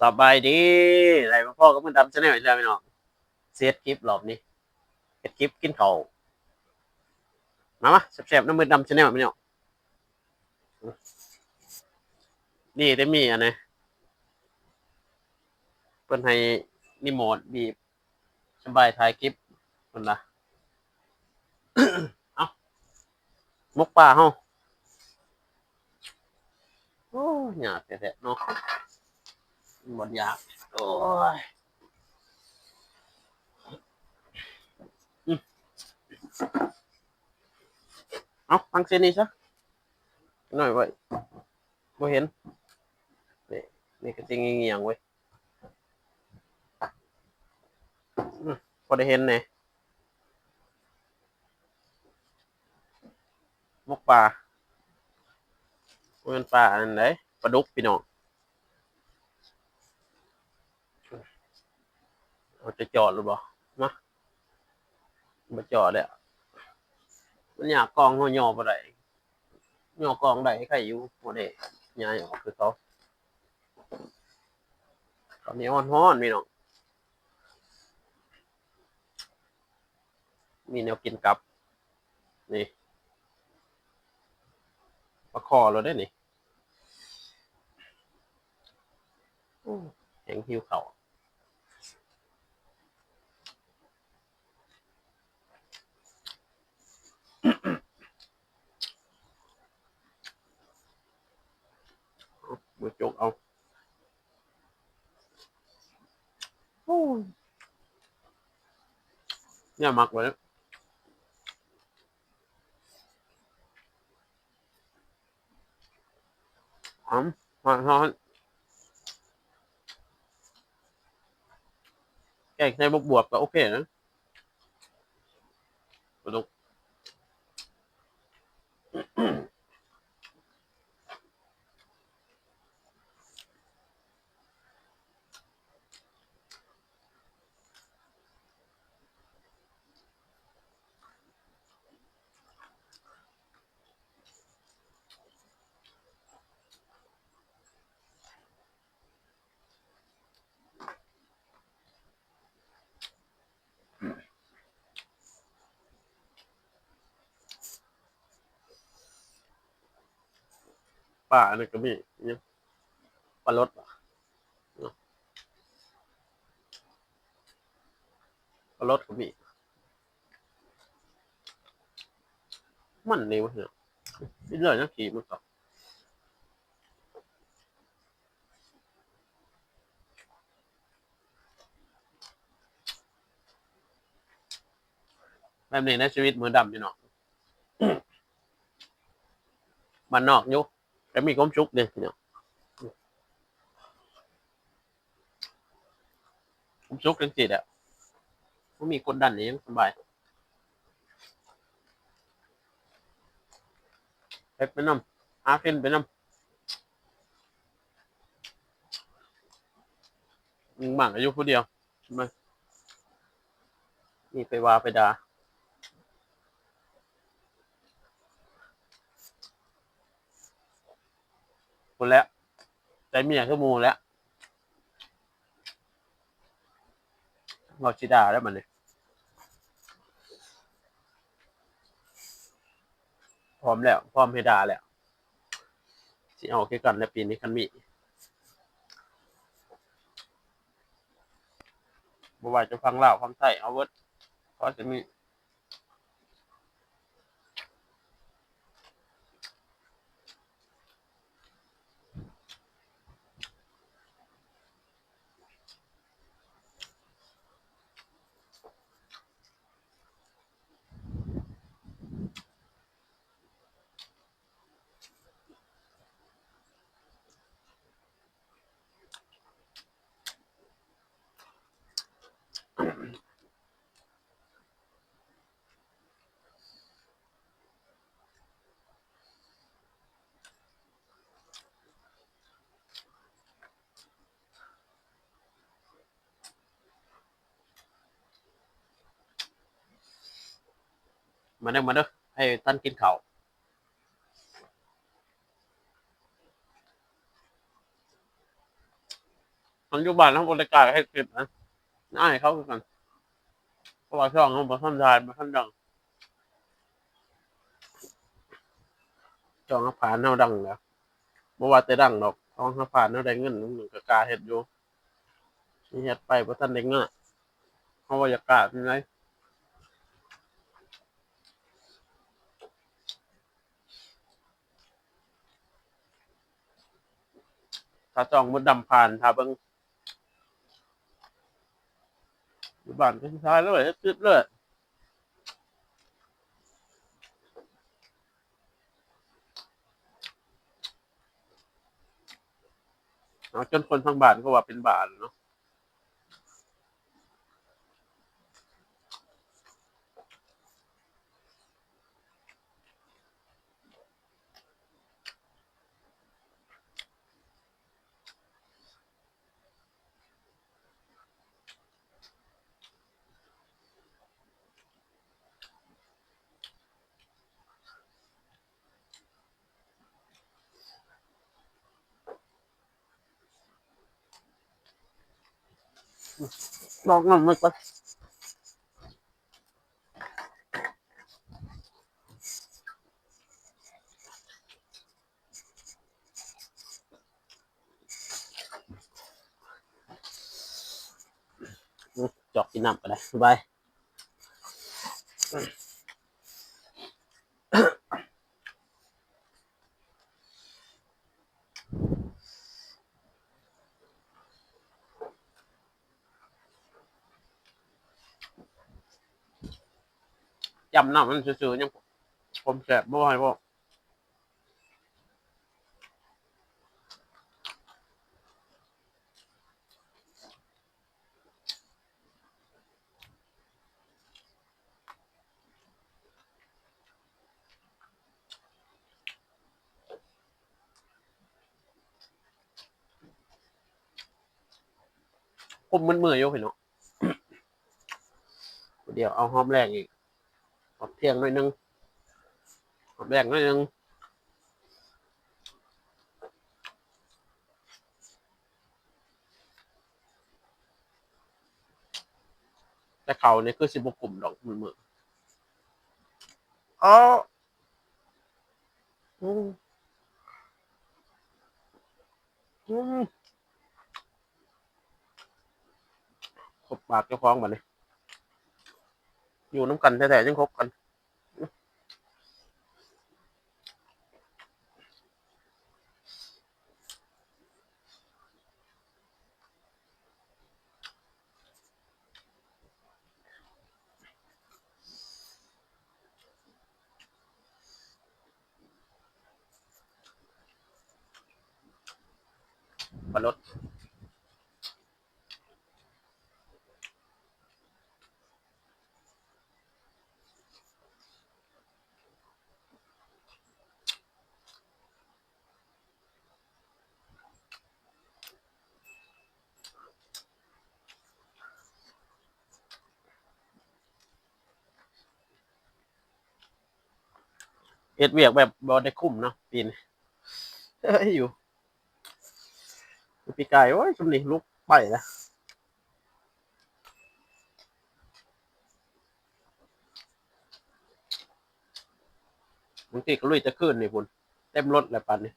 สบายดีไรพ่อก็มันดำชาแนลอีกแล้วพี่น้องเซตคลิปรอบนี้เซตคลิปกินข้าวมามาแซ่บๆน้ำมือดำชาแนลพี่น้องนี่ได้มีอันนะเพิ่นให้รีโมทบีบสบายถ่ายคลิปเพิ่นละเอามกปลาเฮาโอ้ยากแท้ๆเนาะ หมดยากโอ้ยเอาฟังเสียงนี้ซะหน่อยไว้บ่เห็น นี่นี่ก็จริงเงียงไว้ยพอได้เห็นเนี่ยมกปลาบ่แมันปลาอันไหนปลาดุกพี่น้อง เราจะจอดหรือเปล่ามามาจอดเลยอะมันอยากกองเขาย่อบ่ได้ย่อกองได้ใครอยู่บ่ได้ย้ายออกคือเขาตอนนี้อ่อนฮ้อนพี่น้อง มีแนวกินกลับ นี่ประคอเราได้นี่แหงหิวเขาว มือจกเอาโอ้ยเนี่ยมักไว้หอมหอมหอมแกงใส่บวบบวบก็โอเคนะปลาดุก ป่าเนี่ยก็มีเนี่ยปลารสปลารสก็มี มันนี่วะเนี่ยนี่เลยนะขี่มันต่อแบบนี้ในชีวิตมือดำอยู่เนาะมันนอกยู่ แต่มีความสุขเลยเนาะความสุขจังจิตอะไม่มีกดดันเลยยังสบายไปไปน้ำหาขึ้นไปน้ำมึงหมั่งอายุผู้เดียวใช่ไหมนี่ไปวาไปด่า คนแล้วใจเมียคือหมูแล้วเราชิดาแล้วมันเลยพร้อมแล้ว พร้อมให้ดาแล้วสิเอาแค่กันแล้วปีนี้คันมีบ่ว่าจะฟังเล่าวฟังไทยเอาเวิร์ดก็จะมี มาเด้อมาเด้อให้ท่านกินข้าวมันอยู่บ้านทั้งบริการให้คลิปนะน่าให้เขากันเพราะว่าช่องเขาบอกท่านทายมาท่านดังช่องผ่านเขาดังแล้วบ่ว่าแต่ดังดอกช่องผ่านเขาได้เงินหนึ่งก็กาเฮ็ดอยู่นี่เฮ็ดไปเพราะท่านได้เงินเขาว่าอยากกาเป็นไง ถ้าจองมดดำผ่านถ้าเบิ่งอยู่บ้านก็ทายเลยตึ๊ดเลยเอาจนคนทั้งบ้านก็ว่าเป็นบ้านเนาะ บองน้ำมันก่อนอืมจอกกินน้ำก็ได้บาย จำหน้ำมันซื่อๆยังผมแสบบ่ให้บ่ผมมันเมื่อยอยู่พี่เนาะเดี๋ยวเอาหอมแรงอีก หอมเที่ยงหน่อยนึงหอมแรงหน่อยนึงแต่เขาเนี่ยคือสิบกลุ่มดอกมือมืออ๋ออืมอืมขบปากเจ้าของบัดนี้ อยู่น้ำกันแท้ๆยังคบกันปลด เอ็ดเวียกแบบบอได้คุ้มเนาะปีนเฮ้ยอยู่ปีกายโอ้ยชุมนี้ลุกไปนะบางทีก็ลุยจะขึ้นนี่พุ่นเต็มรถแหละปันนี่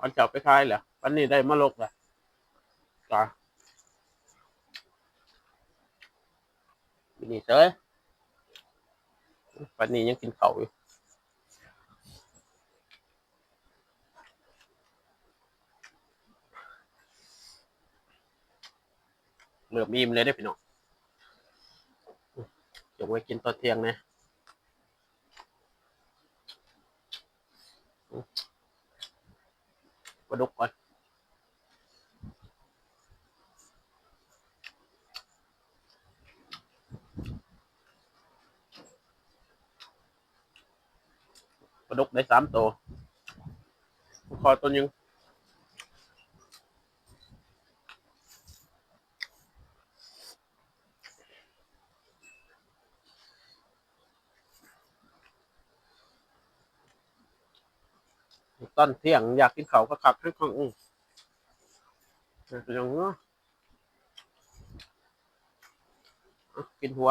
วันเจ้าไปขายแหละปันนี้ได้มาลกแหละจ้าปีนี้เจ้ยปันนี้ยังกินเข่าอยู่ เหลือมีมเลยได้พี่น้องจงไว้กินตอนเที่ยงนะปลาดุกก่อนปลาดุกได้สามตัวคอตัวนึง ตอนเที่ยงอยากกินเขาก็ขับให้ของอืออย่างเนาะกินหัว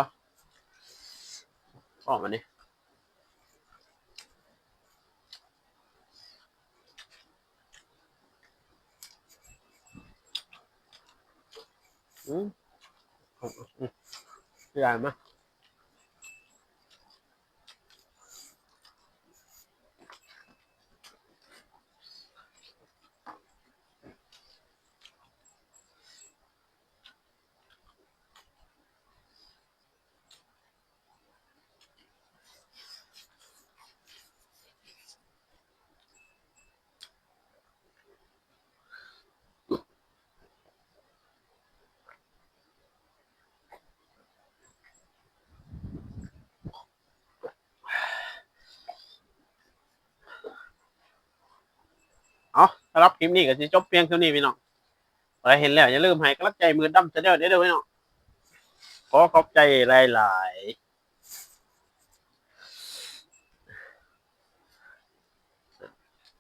ออกมานี่อืมอืมใหญ่ไหม สำหรับคลิปนี้ก็จะจบเพียงเท่านี้พี่น้องใครเห็นแล้วอย่าลืมให้กำลังใจมือดำจะเด้อเด้อพี่น้องขอขอบใจหลายๆ